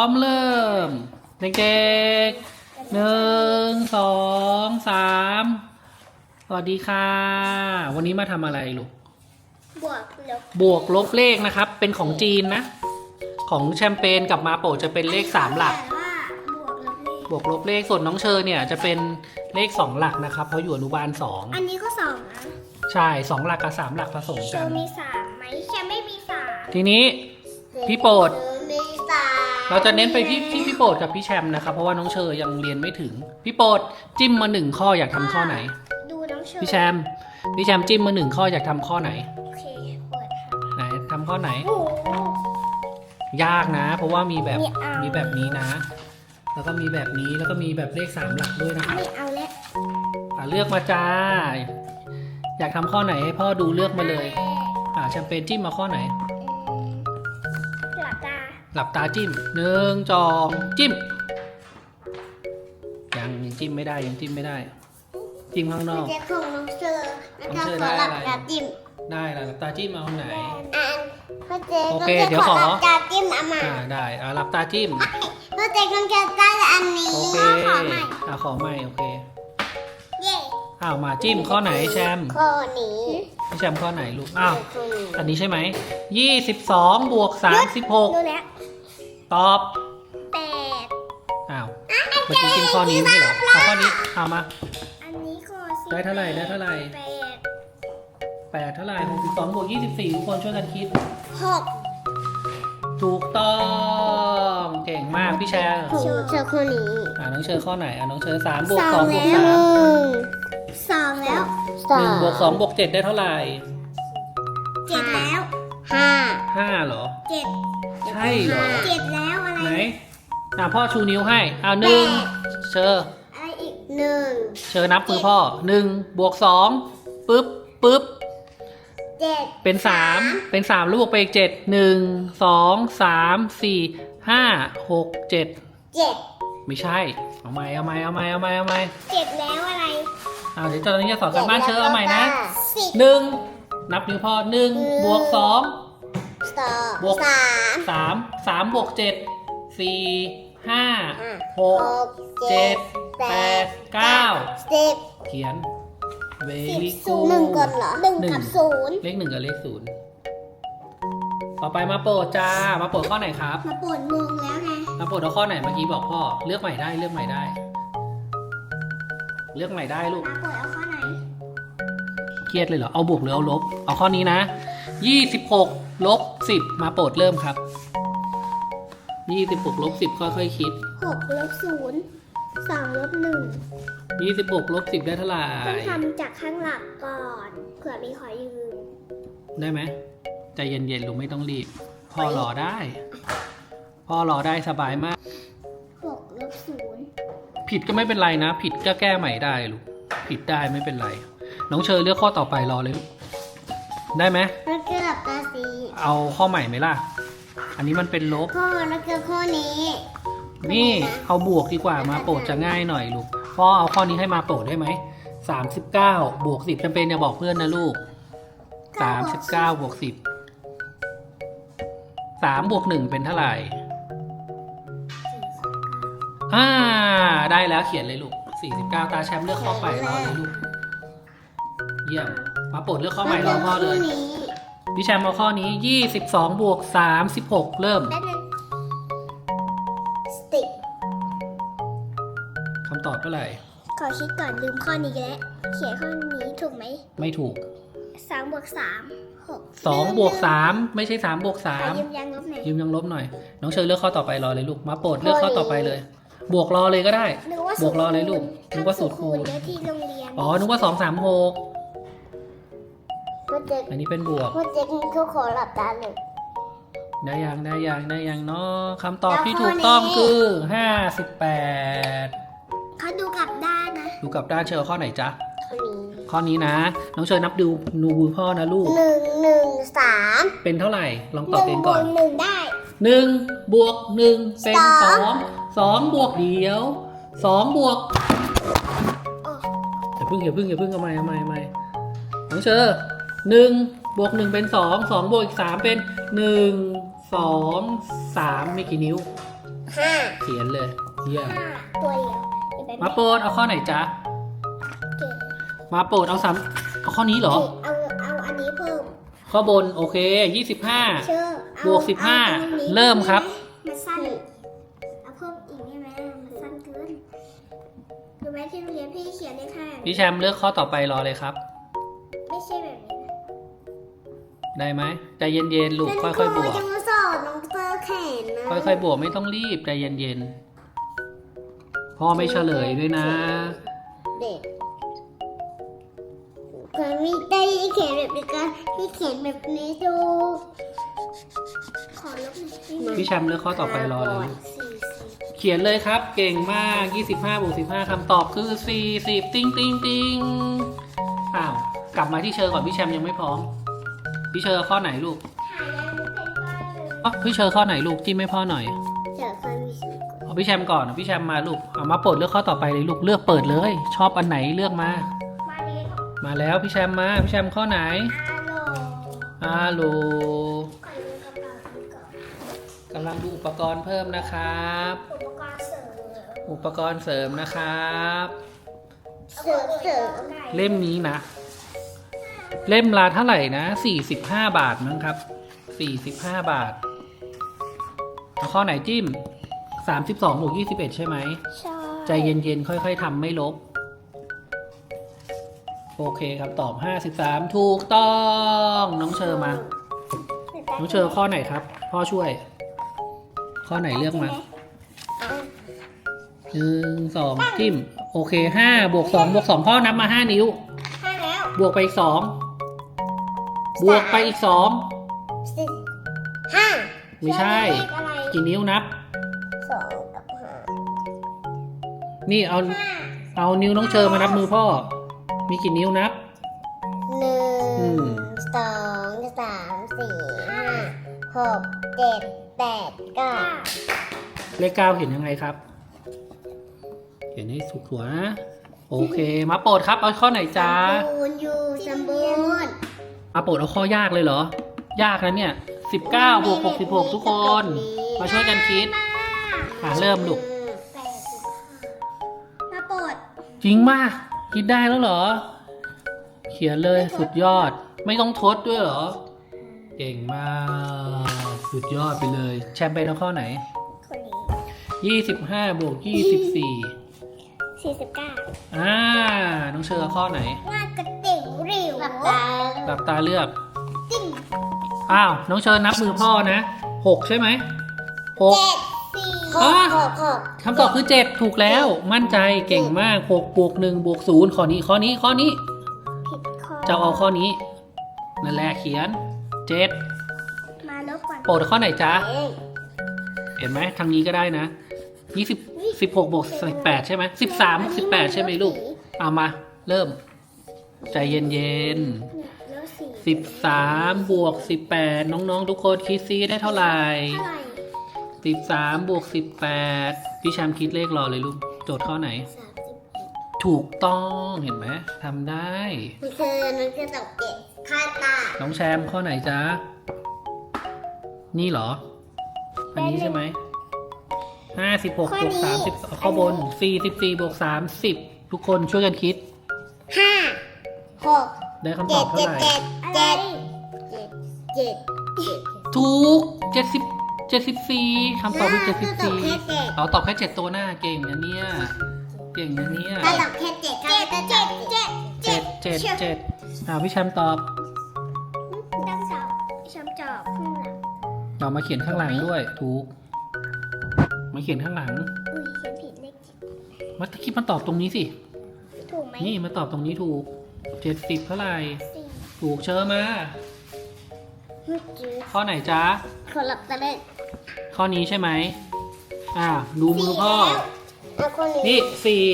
พร้อมเริ่ม เด็กๆหนึ่งสองสามสวัสดีค่ะ วันนี้มาทำอะไรลูก บวกลบบวกลบเลขนะครับ เป็นของจีนนะ ของแชมเปญกับมาโปะจะเป็นเลขสามหลัก แต่ว่าบวกลบเลขบวกลบเลขส่วนน้องเชอร์เนี่ยจะเป็นเลขสองหลักนะครับ เพราะอยู่อนุบาลสองอันนี้ก็สองนะใช่สองหลักกับสามหลักผสมโชกันว์มีสามไหมแค่ไม่มีสามทีนี้พี่โปรดมีสาม เราจะเน้นไปที่ที่พี่โปรดกับพี่แชมป์นะครับ เพราะว่าน้องเชอร์ยังเรียนไม่ถึง พี่โปรดจิ้มมาหนึ่งข้ออยากทำข้อไหน ดูน้องโชว์พี่แชมป์พี่แชมป์จิ้มมาหนึ่งข้ออยากทำข้อไหนโอเคเปิดค่ะไหนทำข้อไหน โอ้โห ยากนะ เพราะว่ามีแบบไม่เอา มีแบบนี้นะ แล้วก็มีแบบนี้แล้วก็มีแบบเลขสามหลักด้วยนะครับ ไม่เอาแล้วอะเลือกมาจ้า อยากทำข้อไหนให้พ่อดูเลือกมาเลย อ่าแชมเปญจิ้มมาข้อไหนอืมหลับตา หลับตาจิ้มหนึ่งจองจิ้ม ยังยังจิ้มไม่ได้ยังจิ้มไม่ได้ จิ้มข้างนอก เจ๊ของน้องเชอร์นะน้องคะเชอร์ขอได้หลับอะไรตาจิ้มได้ละหลับตาจิ้มเอาข้างไหนอันพ่อเจ๊โอเคน้งเดี๋ยวขอ หลับตาจิ้มเอามาอ่าได้อ่าหลับตาจิ้ม พ่อเจ๊คงจะได้อันนี้โอเคขอใหม่อ่าขอใหม่โอเคเย้อ้าวมาจิ้มข้อไหนแชมป์ข้อนี้พี่แชมป์ข้อไหนลูกอ้าว ข้อนี้อันนี้ใช่ไหมยี่สิบสองบวกสามสิบหกดูแล้ว ตอบแปดอ้าวเมื่อกี้จิ้มข้อนี้ไม่ใช่เหรอเอาข้อนี้เอามา อันนี้ก็สิบได้เท่าไหร่ได้เท่าไหร่ แปดแปดเท่าไหร่หกสิบสองบวกยี่สิบสี่ทุกคนช่วยกันคิด หกถูกต้องเก่งมากพี่แชร์เชอร์เชอร์ข้อนี้อ่าน้องเชอร์ข้อไหนอ่าน้องเชอร์สามบวกสองบวกสามสองแล้วหนึ่งบวกสองบวกเจ็ดได้เท่าไหร่เจ็ดแล้วห้าห้าเหรอเจ็ดใช่เหรอเจ็ดแล้วอะไรไหนอ่าพ่อชูนิ้วให้อ่าหนึ่งเชอร์อะไรอีกหนึ่งเชอร์นับมือพ่อหนึ่งบวกสองปึ๊บปึ๊บเจ็ดเป็นสามเป็นสามแล้วบวกไปอีกเจ็ดหนึ่งสองสามสี่ห้าหกเจ็ดเจ็ดไม่ใช่ เอาใหม่เอาใหม่เอาใหม่เอาใหม่เอาใหม่เจ็ดแล้วอะไรอ่าเดี๋ยวตอนนี้จะสอนการบ้านเชอร์เอาใหม่นะสิบหนึ่งนับนิ้วพ่อหนึ่งบวกสอง สองบวก สามสามสามบวกเจ็ดสี่ห้าอะหกเจ็ดแปดเก้าสิบเขียนเวสิบลิศูกูนย์หนึ่งก่อนเหรอหนึ่งหนึ่งกับศูนย์เลขหนึ่งกับเลขศูนย์ต่อไปมาโปรดจ้า มาโปรดข้อไหนครับ มาปวดมุงแล้วไง มาโปรดเอาข้อไหนเมื่อกี้บอกพ่อ เลือกใหม่ได้เลือกใหม่ได้ เลือกใหม่ได้ลูก มาปวดเอาข้อไหน เครียดเลยเหรอ เอาบวกหรือเอาลบ เอาข้อนี้นะ ยี่สิบหกลบสิบมาโปรดเริ่มครับยี่สิบหกลบสิบค่อยๆคิด หกลบศูนย์สองลบหนึ่งยี่สิบหกลบสิบได้เท่าไหร่ ต้องทำจากข้างหลังก่อนเผื่อมีขอยืมได้ไหมใจเย็นๆลูกไม่ต้องรีบ พ่อรอได้ พ่อรอได้สบายมาก หกลบศูนย์ผิดก็ไม่เป็นไรนะ ผิดก็แก้ใหม่ได้ลูกผิดได้ไม่เป็นไร น้องเชอเลือกข้อต่อไปรอเลยลูกได้ไหม แล้วก็หลับตาสี เอาข้อใหม่ไหมล่ะ อันนี้มันเป็นลบ ข้อแล้วก็ข้อนี้ นี่เอาบวกดีกว่ามาโปรดจะง่ายหน่อยลูก พ่อเอาข้อนี้ให้มาโปรดได้ไหม สามสิบเก้าบวกสิบจำเป็นอย่าบอกเพื่อนนะลูก สามสิบเก้าบวกสิบ สามบวกหนึ่งเป็นเท่าไหร่ อ่า ได้แล้วเขียนเลยลูกสี่สิบเก้าตาแชมป์เลือกข้อไปรอเลยลูก เยี่ยม มาโปรดเลือกข้อใหม่รอพ่อเลยนี้ พี่แชมป์เอาข้อนี้ยี่สิบสองบวกสามสิบหกเริ่มแป๊บนึงสติ๊กคำตอบเท่าไหร่ ขอคิดก่อนลืมข้อนี้แล้วเขียนข้อนี้ถูกไหมไม่ถูกสามบวกสามหกสองบวกสามไม่ใช่สามบวกสาขอมยืมยังลบไหนอยยืมยังลบหน่อย น้องเชยเลือกข้อต่อไปรอเลยลูก มาโปรดเลือกข้อต่อไปเลย บวกรอเลยก็ได้ นึกว่าบวกรอเลยลูกนึกว่าสูตรคูณ เยอะที่โรงเรียนอ๋อนึกว่าสองสามหก พ่อเจ๊กอันนี้เป็นบวกพ่อเจ๊กเขาขอหลับตาหนึ่งได้ยังได้ยังได้ยังเนาะคำตอบแล้วที่ข้อถูกต้องนี้คือห้าสิบแปดเขาดูกลับด้านนะ ดูกับด้านเชยข้อไหนจ๊ะข้อนี้ข้อนี้นะ น้องเชยนับดูนูบูพ่อนะลูกหนึ่งหนึ่งสามเป็นเท่าไหร่ลองหตอบนึ่เองงบก่วอนกหนึ่งได้หนึ่งบวกหนึ่งเป็นสสอองงสองบวกเดียวสองบวกโอ้อย่าพึ่งอย่าพึ่งอย่าพึ่งเอาใหม่เอาใหม่เอาใหม่น้องเชอ หนึ่งบวกหนึ่งเป็นสองสองบวกอีกสามเป็นหนึ่งสองสามมีกี่นิ้ว ห้าเขียนเลยเยี่ยมห้าตัวเดียวอีกแบบมาโปรดเอาข้อไหนจ๊ะ เก่งมาโปรดเอาสามเอาข้อนี้เหรอ เอาเอาอันนี้เพิ่มข้อบนโอเคยี่สิบห้าเชื่อเอาบวกสิบห้าอตงนี้เริ่มครับ มันสั้นเอาเพิ่มอีกได้ไหมมันสั้นเกินดูไหมที่โรงเรียนพี่เขียนเลขห้าพี่แชมป์เลือกข้อต่อไปรอเลยครับ ได้ไหมใจเย็นๆลูกค่อยๆบวก จะมาสอนน้องเตอร์แขนนะค่อยๆบวกไม่ต้องรีบใจเย็นๆพ่อไม่เฉลยด้วยนะ เด็กเคยมีได้เขียนแบบนี้กันพี่เขียนแบบนี้ดู ขอลบหน่อยสิพี่แชมป์เลือกข้อต่อไปรอเลยลูกสี่สิบเขียนเลยครับ เก่งมาก 25บวก15คำตอบคือ 40 ติ้งติ้งติ้งอ้าว กลับมาที่เชอร์ก่อนพี่แชมป์ยังไม่พร้อม พี่เชอร์ข้อไหนลูกหายังไม่เป็นว่าเลยอ๋อพี่เชอร์ข้อไหนลูกจิ้มให้พ่อหน่อยเจอความมีชีวิตก่อนเอาพี่แชมป์ก่อนเอาพี่แชมป์มาลูกเอามาเปิดเลือกข้อต่อไปเลยลูกเลือกเปิดเลย ชอบอันไหนเลือกมา มาเรียนมาแล้วพี่แชมป์มาพี่แชมป์ข้อไหนอาโลอาลูก่อนเรียนกระเป๋าดีก่อนกำลังดูอุปกรณ์เพิ่มนะครับ อุปกรณ์เสริมอุปกรณ์เสริมนะครับ เสริมเสริมเล่มนี้นะ เล่มละเท่าไหร่นะ 45 บาทมั้งครับ 45 บาทเอาข้อไหนจิ้ม 32บวก21 ใช่ไหม ใช่ ใจเย็นๆ ค่อยๆทำไม่ลบ โอเคครับตอบ 53 ถูกต้อง น้องเชอร์มา น้องเชอร์ข้อไหนครับ พ่อช่วย ข้อไหนเลือกมาหนึ่งสองจิ้ม โอเคห้าบวกสองบวกสองพ่อนับมาห้านิ้วห้าแล้วบวกไปอีกสอง บวกไปอีกสองสิบห้าไม่ใช่ เลขอะไรกี่นิ้วนับ สองกับห้านี่เอาห้าเอานิ้วน้องเชอมานับมือพ่อ มีกี่นิ้วนับ หนึ่อืงม สองสามสี่ห้าหกเจ็ดแปดเก้าเลขเก้าเห็นยังไงครับ เห็นให้สุกหัวนะโอเค มาโปรดครับ เอาข้อไหนจ้า สมบูรณ์อยู่สมบูรณ์ มาโปรดเอาข้อยากเลยเหรอ ยากนะเนี่ยสิบเก้าบวกหกสิบหกทุกคน มาช่วยกันคิด อะเริ่มลูกแปดสิบห้ามาโปรดจริงมากคิดได้แล้วเหรอ เขียนเลยสุดยอด ไม่ต้องทดด้วยเหรอ เก่งมาก สุดยอดไปเลย แชมป์ไปเอาข้อไหนคนนี้ยี่สิบห้าบวกยี่สิบสี่สี่สิบเก้าอ่าน้องเชอร์ข้อไหน วาดกระติ่งริ้วห ลับตาหลับตาเลือกติ้งอ้าว น้องเชอร์นับมือพ่อนะหกใช่ไหมหก เจ็ดสี่หอะกหกหกคำตอบคือเจ็ดถูกแล้ว มั่นใจเก่งมากหกบวกหนึ่งบวกศูนย์ข้อนี้ข้อนี้ข้อนี้ ผิดข้อจะเอาข้อนี้ นั่นแหละเขียนเจ็ดมาลบก่อนโปรดข้อไหนจ๊ะ เอ้ยเห็นไหมทางนี้ก็ได้นะยี่สิบสิบหกบวกสิบแปดใช่ไหมสิบสามสิบแปดใช่ไหมลูก เอามา เริ่ม ใจเย็นเนี่ยแล้วสี่ๆสิบสามบวกสิบแปดน้องๆ ทุกคนคิดซีได้เท่าไหร่เท่าไหร่สิบสามบวกสิบแปดพี่แชมป์คิดเลขรอเลยลูก โจทย์ข้อไหนสามสิบเอ็ดถูกต้องเห็นไหมทำได้มันคือมันคือตกเจ็ดค่าตาน้องแชมป์ข้อไหนจ๊ะ นี่เหรอ อันนี้ใช่ไหมห้าสิบหกบวกสามสิบข้อบนสี่สิบสี่บวกสามสิบทุกคนช่วยกันคิดห้า หกได้คำตเจ็อดบเท่าเจ็ดไหร่ เจ็ดเจ็ดเจ็ดเจ็ดถูกเจ็ดสิบเจ็ดสิบสี่คำตอบคือเจ็ดสิบสี่แค่เจ็ดเอาตอบแค่เจ็ดตัวหน้าเก่งนะเนี่ย เก่งนะเนี่ยถ้าตอบแค่เจ็ดเจ็ดเจ็ดเจ็ดเจ็ดเจ็ดเจ็ดอ่าพี่แชมป์ตอบต้องสอบชมจอบข้างหลังเรามาเขียนข้างหลังด้วย ถูก มาเขียนข้างหลังอุ้ยเขียนผิดเลขมาคิดมาตอบตรงนี้สิ ถูกไหมนี่มาตอบตรงนี้ถูก เจ็ดสิบเท่าไหร่ สี่ถูกเชิญมา เมื่อกี้ข้อไหนจ๊ะ ขอหลับตาเล่นข้อนี้ใช่ไหมอ่าดูมือพ่อ เอาคนนี้นี่สี่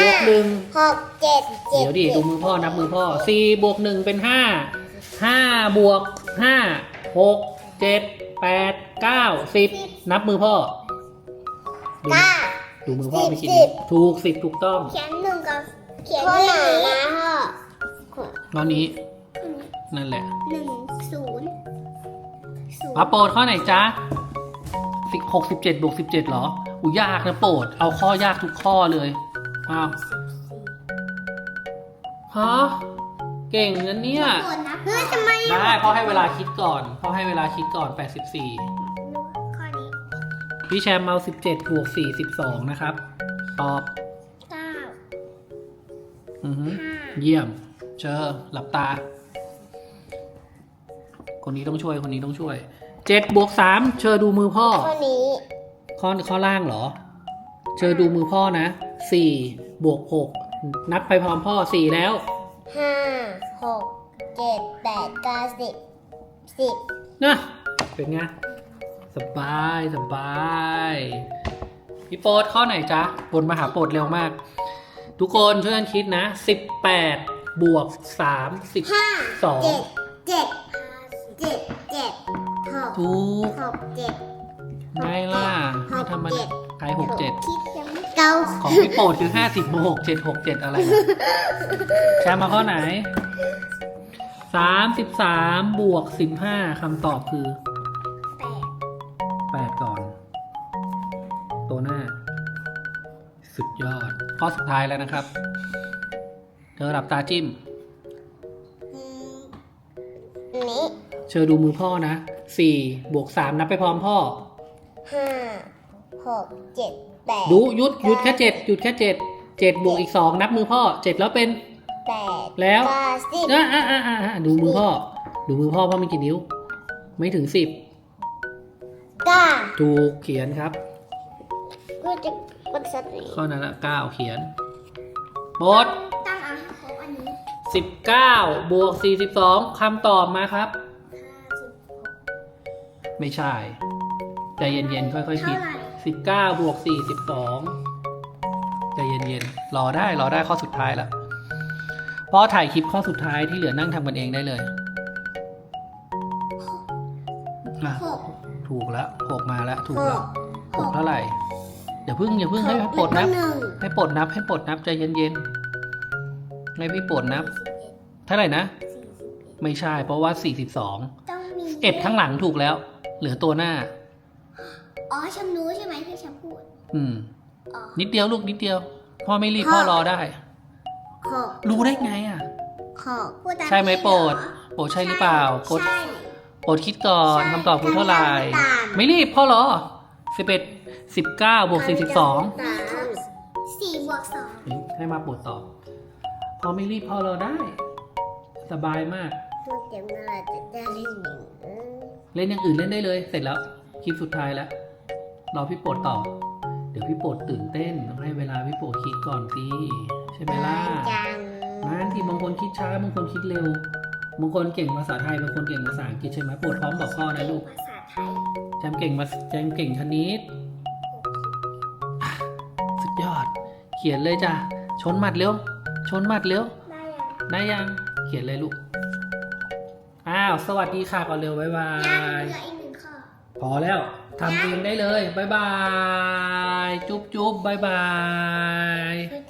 บวกหนึ่งหกเจ็ดเจ็ดเดี๋ยวดิดูมือพ่อนับมือพ่อสี่บวกหนึ่งเป็นห้าห้าบวกห้าหกเจ็ดแปดเก้าสิบนับมือพ่อดูเก้า ดูมือพ่อไม่คิดสิบ ถูกสิบถูกต้องเขียนหนึ่งกับ เขียนข้อไหนนะพ่อข้อนี้ นั่นแหละหนึ่งศูนย์ศูนย์มาโปรดข้อไหนจ๊ะสิหกสิบเจ็ดบวกสิบเจ็ดหรอ อุยยากนะโปรด เอาข้อยากทุกข้อเลยอ้าวฮะเก่งนะเนี่ยโกรธนะเฮ้ยทำไมได้พ่อให้เวลาคิดก่อนพ่อให้เวลาคิดก่อน 84 ข้อนี้ พี่แชมป์เอา17บวก4 12นะครับ ตอบเก้า อือหือห้าเยี่ยม เชอหลับตา คนนี้ต้องช่วยคนนี้ต้องช่วย7บวก3เชอดูมือพ่อ ข้อนี้ข้อข้อล่างเหรอ เชอดูมือพ่อนะ4บวก6นับไปพร้อมพ่อ4แล้ว ห้าหกเจ็ดแปดเก้าสิบสิบนะเป็นไงสบายสบายพี่โป๊ดข้อไหนจ๊ะบนมาหาโปรดเร็วมาก ทุกคนช่วยกันคิดนะ 18 บวก3ห้า12เจ็ดเจ็ดเจ็ดเจ็ดหกถูกหกเจ็ดไงล่ะหไม่กทำมันเจ็ดใครหกเจ็ดคิดยังไม่เก้าของพี่โปรดคือ 50บวกหกเจ็ดหกเจ็ดอะไรนะแชมป์มาข้อไหน 33 บวก 15คำตอบคือ แปด8 ก่อน ตัวหน้า สุดยอด ข้อสุดท้ายแล้วนะครับ เธอหลับตาจิ้มอืมอันนี้เชอดูมือพ่อนะ4บวก3นับไปพร้อมพ่อ ห้าหกเจ็ดแปดดูหยุดหยุดแค่7หยุดแค่7 7บวกอีก2นับมือพ่อ7แล้วเป็น แปดแล้ว เก้าสิบอะอะอะอะอะดูมือพ่อ ดูมือพ่อพ่อมีกี่นิ้ว ไม่ถึงเก้า10ถูกเขียนครับ ก็จะ เป็นสัตว์นี้ข้อนั้นละ9เขียนบทตั้งเอาให้ครบอันนี้19บวก42คำตอบมาครับ ห้าสิบหกไม่ใช่ ใจเย็นๆ ค่อยๆคิดเท่าไหร่สิบเก้าบวกสี่สิบสองใจเย็นๆ รอได้ รอได้ข้อสุดท้ายแล้วพอถ่ายคลิปข้อสุดท้ายที่เหลือนั่งทำกันเองได้เลยอะหกถูกแล้วหกมาแล้ว ถูกหแล้วกหกเท่าไหร่ อย่าเพิ่งอย่าเพิ่งให้หกปลดนับแล้วก็หนึ่งให้ปลดนับให้ปลดนับใจเย็นๆให้พี่ปลดนับ เท่าไหร่นะ ไม่ใช่เพราะว่าสี่สิบสองต้องมีเอ็ดทั้งหลังถูกแล้ว เหลือตัวหน้า อ๋อฉันรู้ใช่ไหมที่ฉันพูดอืม อ๋อนิดเดียวลูกนิดเดียว พ่อไม่รีบพ่อพ่อรอได้หกรู้ได้ไงอะหกพูดตาใช่ไหมพี่โปรดเอโปรดใช่หรือเปล่าโปรดใช่ โปรดคิดก่อนใช่คำตอบคือเท่าไหร่ทำตาม ไม่รีบพ่อรอ สิบเอ็ดสิบเก้าบวกสี่สิบสองตามสี่บวกสองให้มาโปรดตอบพ่อไม่รีบพ่อรอได้ สบายมากตัวเต็มเวลาจะได้เล่นหนึ่งเออเล่นอย่างอื่นเล่นได้เลย เสร็จแล้วคลิปสุดท้ายแล้วรอพี่โปรดตอบเดี๋ยวพี่โปรดตื่นเต้นต้องให้เวลาพี่โปรดคิดก่อนสิใช่ไหมล่ะจังนานที่บางคนคิดช้าบางคนคิดเร็วบางคนเก่งภาษาไทยบางคนเก่งภาษาอังกฤษใช่ไหมโปรดพร้อมบอกพ่อนะลูกภาษา ไทยแจมเก่งมาแจมเก่งคณิตอะสุดยอด เขียนเลยจ้ะ ชนหมัดเร็ว ชนหมัดเร็ว ได้ยัง ได้ยัง เขียนเลยลูก อ้าว สวัสดีค่ะก่อนเร็ว บ๊ายบายังยเหลืออีกหนึ่งข้อ พอแล้ว ทำเองได้เลย บ๊ายบาย จุ๊บจุ๊บบ๊ายบาย คือ